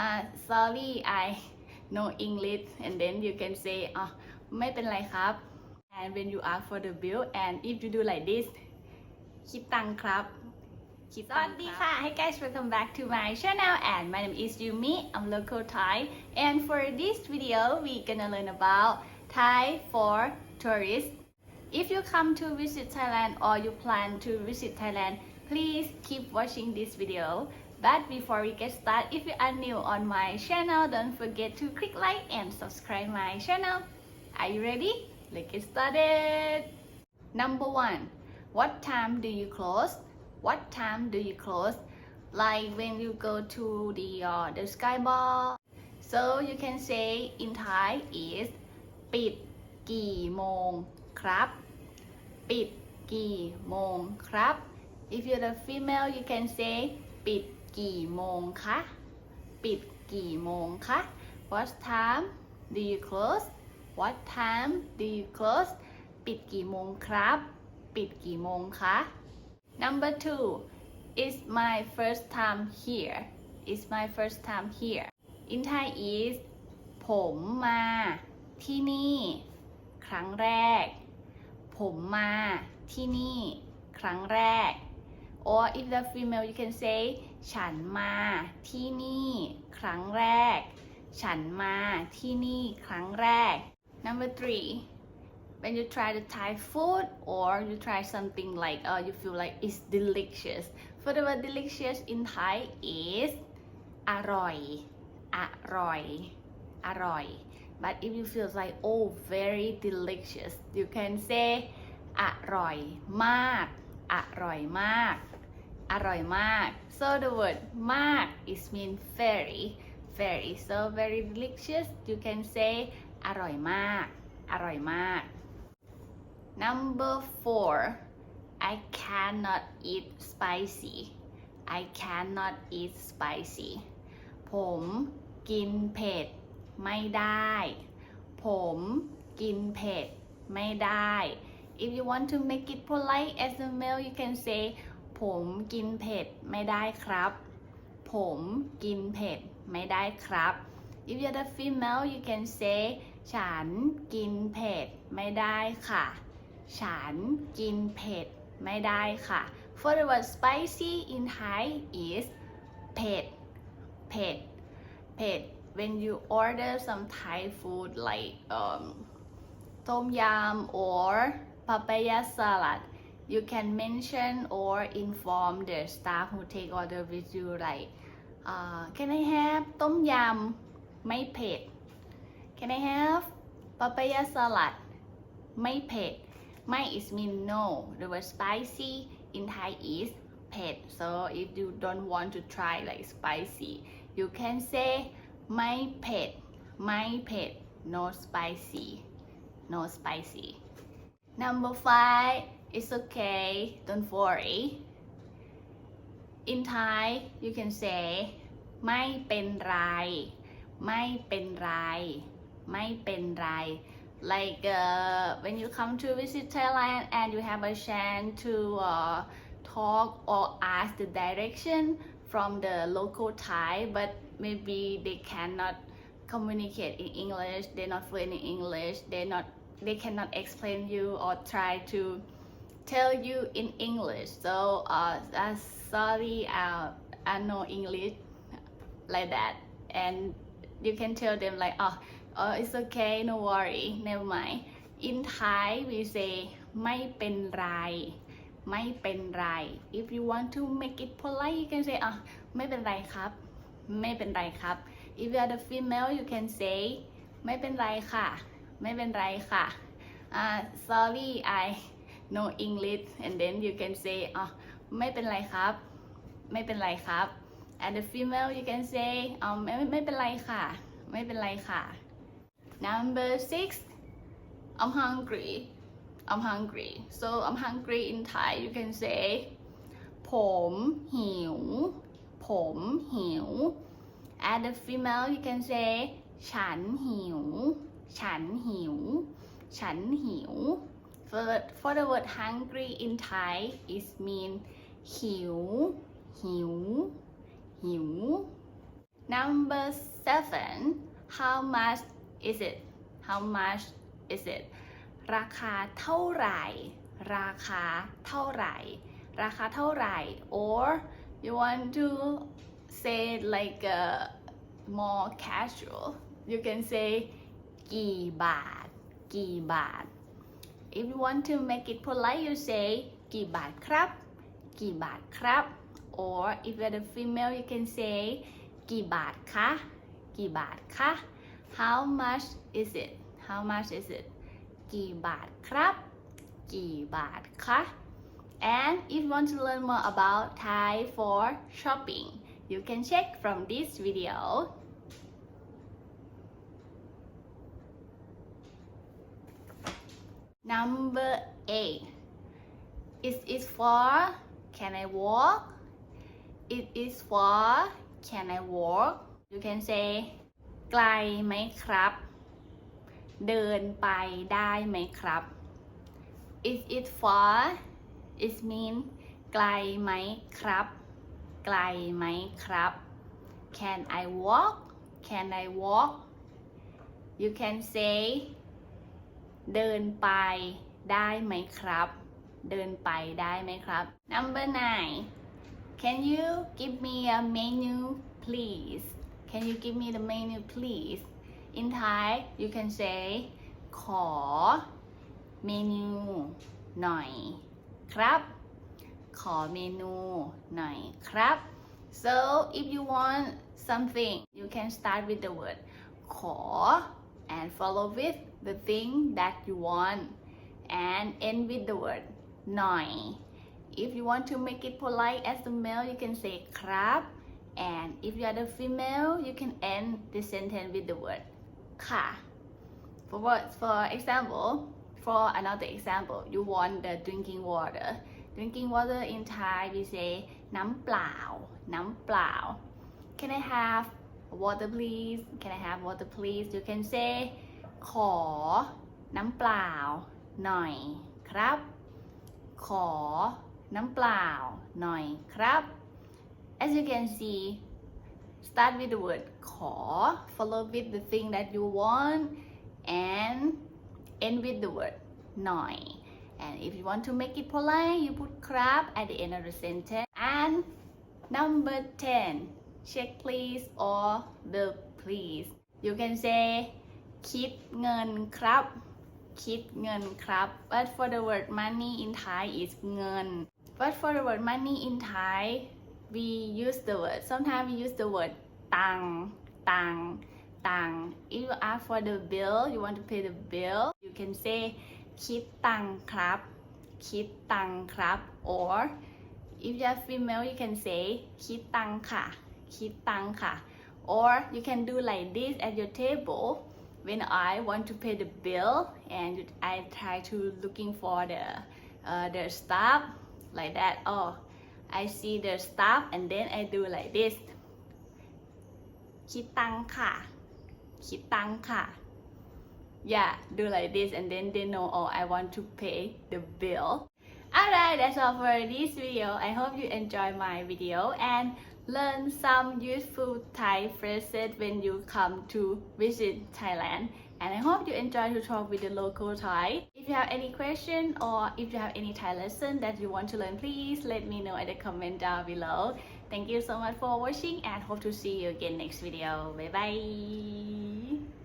uh, sorry I know English and then you can say อ๋อไม่เป็นไรครับ and when you ask for the bill and if you do like this คิดตังค์ครับคิดตังค์ครับสวัสดีค่ะ Hey guys welcome back to my channel and my name is Yumi I'm local Thai and for this video we gonna learn about Thai for tourists If you come to visit Thailand or you plan to visit Thailand please keep watching this video but before we get started if you are new on my channel don't forget to click like and subscribe my channel are you ready let's get started number one what time do you close what time do you close like when you go to the uh, the sky bar so you can say in Thai is ปิดกี่โมงครับ ปิดกี่โมงครับ if you're a female you can say ปิด กี่โมงคะ ปิดกี่โมงคะ what time do you close what time do you close ปิดกี่โมงครับ ปิดกี่โมงคะ number two it's my first time here it's my first time here in Thai is ผมมาที่นี่ ครั้งแรก ผมมาที่นี่ ครั้งแรก or if the female you can say ฉันมาที่นี่ครั้งแรก ฉันมาที่นี่ครั้งแรก number three when you try the Thai food or you try something like uh, you feel like it's delicious for the word delicious in Thai is อร่อยอร่อยอร่อย but if you feel like oh very delicious you can say อร่อยมากอร่อยมาก อร่อยมาก so the word มาก is mean very very so very delicious you can say อร่อยมาก อร่อยมาก number four I cannot eat spicy I cannot eat spicy ผมกินเผ็ดไม่ได้ ผมกินเผ็ดไม่ได้ if you want to make it polite as a male you can say ผมกินเผ็ดไม่ได้ครับ ผมกินเผ็ดไม่ได้ครับ if you're the female you can say ฉันกินเผ็ดไม่ได้ค่ะ ฉันกินเผ็ดไม่ได้ค่ะ for the word spicy in Thai is เผ็ดเผ็ดเผ็ด when you order some Thai food like um, tom yum or papaya salad you can mention or inform the staff who take order with you like uh, can I have tom yam my pet? Can I have papaya salad my pet? My is mean no the word spicy in Thai is pet so if you don't want to try like spicy you can say my pet my pet. No spicy no spicy. Number five it's okay don't worry in Thai you can say ไม่เป็นไร ไม่เป็นไร ไม่เป็นไร like uh, when you come to visit Thailand and you have a chance to uh, talk or ask the direction from the local Thai but maybe they cannot communicate in English they're not fluent in English they not they cannot explain you or try to tell you in English so uh, uh sorry uh, I know English like that and you can tell them like oh, oh it's okay no worry never mind in Thai we say ไม่เป็นไร ไม่เป็นไร if you want to make it polite you can say อ่ะไม่เป็นไรครับ ไม่เป็นไรครับ if you are the female you can say ไม่เป็นไรค่ะ ไม่เป็นไรค่ะ uh, sorry I No English and then you can say อะไม่เป็นไรครับ ไม่เป็นไรครับ and the female you can say อ๋อไม่ไม่เป็นไรค่ะ ไม่เป็นไรค่ะ number six I'm hungry I'm hungry so I'm hungry in Thai you can say ผมหิว ผมหิว and the female you can say ฉันหิว ฉันหิว ฉันหิว for the, for the word hungry in Thai is mean หิว หิว หิว number seven how much is it how much is it ราคาเท่าไหร่ ราคาเท่าไหร่ ราคาเท่าไหร่ or you want to say like uh, more casual you can say กี่บาท กี่บาท if you want to make it polite you say กี่บาทครับ กี่บาทครับ or if you're the female you can say กี่บาทคะ กี่บาทคะ how much is it how much is it กี่บาทครับ กี่บาทคะ and if you want to learn more about Thai for shopping you can check from this video Number eight is it far can I walk it is far can I walk you can say ไกลไหมครับ เดินไปได้ไหมครับ is it far it mean ไกลไหมครับ ไกลไหมครับ can I walk can I walk you can say เดินไปได้ไหมครับ เดินไปได้ไหมครับ number nine can you give me a menu please can you give me the menu please in Thai you can say ขอเมนูหน่อยครับ ขอเมนูหน่อยครับ so if you want something you can start with the word ขอ and follow with the thing that you want and end with the word noi. If you want to make it polite as the male, you can say crab, And if you are the female, you can end the sentence with the word ka. For what? For example, for another example, you want the drinking water. Drinking water in Thai, we say nam plao, nam plao. Can I have water please can I have water please you can say ขอ น้ำเปล่า หน่อยครับ ขอ น้ำเปล่า หน่อยครับ as you can see start with the word ขอ follow with the thing that you want and end with the word หน่อย and if you want to make it polite you put ครับ at the end of the sentence and number 10 check please or the please you can say คิดเงินครับ คิดเงินครับ but for the word money in Thai is เงิน but for the word money in Thai we use the word sometimes we use the word ตังตังตัง if you ask for the bill you want to pay the bill you can say คิดตังครับ คิดตังครับ or if you are female you can say คิดตังค่ะ คิดตังค่ะ or you can do like this at your table when I want to pay the bill and I try to looking for the uh, the stuff like that oh I see the stuff and then I do like this คิดตังค่ะ คิดตังค่ะ yeah do like this and then they know oh I want to pay the bill alright that's all for this video I hope you enjoy my video and learn some useful Thai phrases when you come to visit Thailand and I hope you enjoy to talk with the local Thai. If you have any question or if you have any Thai lesson that you want to learn please let me know in the comment down below. Thank you so much for watching and hope to see you again next video. Bye bye